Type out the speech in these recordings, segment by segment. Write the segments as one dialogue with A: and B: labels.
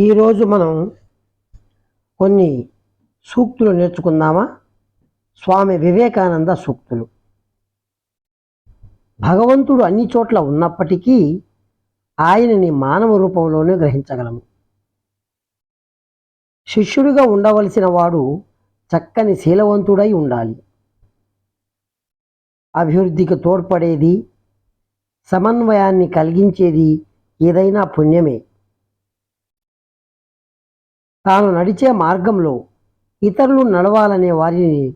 A: ఈరోజు మనం కొన్ని సూక్తులు నేర్చుకుందామా? స్వామి వివేకానంద సూక్తులు. భగవంతుడు అన్ని చోట్ల ఉన్నప్పటికీ ఆయనని మానవ రూపంలోనే గ్రహించగలము. శిష్యుడిగా ఉండవలసిన వాడు చక్కని శీలవంతుడై ఉండాలి. అభివృద్ధికి తోడ్పడేది సమన్వయాన్ని కలిగించేది ఏదైనా పుణ్యమే. తాను నడిచే మార్గంలో ఇతరులు నడవాలనే వారిని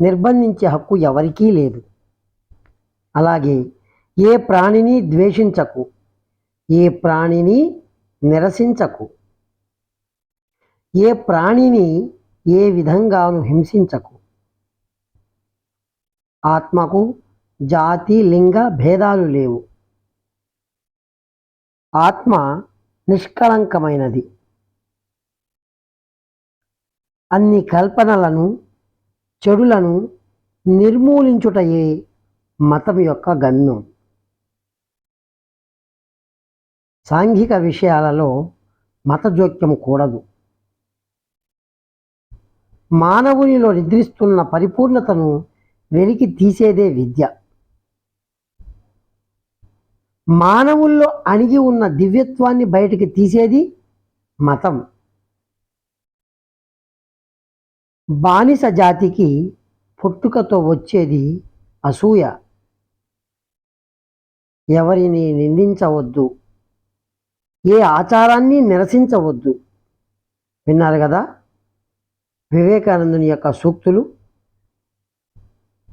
A: నిర్బంధించే హక్కు ఎవరికీ లేదు. అలాగే ఏ ప్రాణిని ద్వేషించకు ఏ ప్రాణిని నిరసించకు ఏ ప్రాణిని ఏ విధంగాను హింసించకు. ఆత్మకు జాతి లింగ భేదాలు లేవు. ఆత్మ నిష్కళంకమైనది. అన్ని కల్పనలను చెడులను నిర్మూలించుటయే మతం యొక్క గమ్యం. సాంఘిక విషయాలలో మత జోక్యం కూడదు. మానవునిలో నిద్రిస్తున్న పరిపూర్ణతను వెలికి తీసేదే విద్య. మానవుల్లో అణిగి ఉన్న దివ్యత్వాన్ని బయటికి తీసేది మతం. బానిస జాతికి పుట్టుకతో వచ్చేది అసూయ. ఎవరిని నిందించవద్దు. ఏ ఆచారాన్ని నిరసించవద్దు. విన్నారు కదా? వివేకానందుని యొక్క సూక్తులు?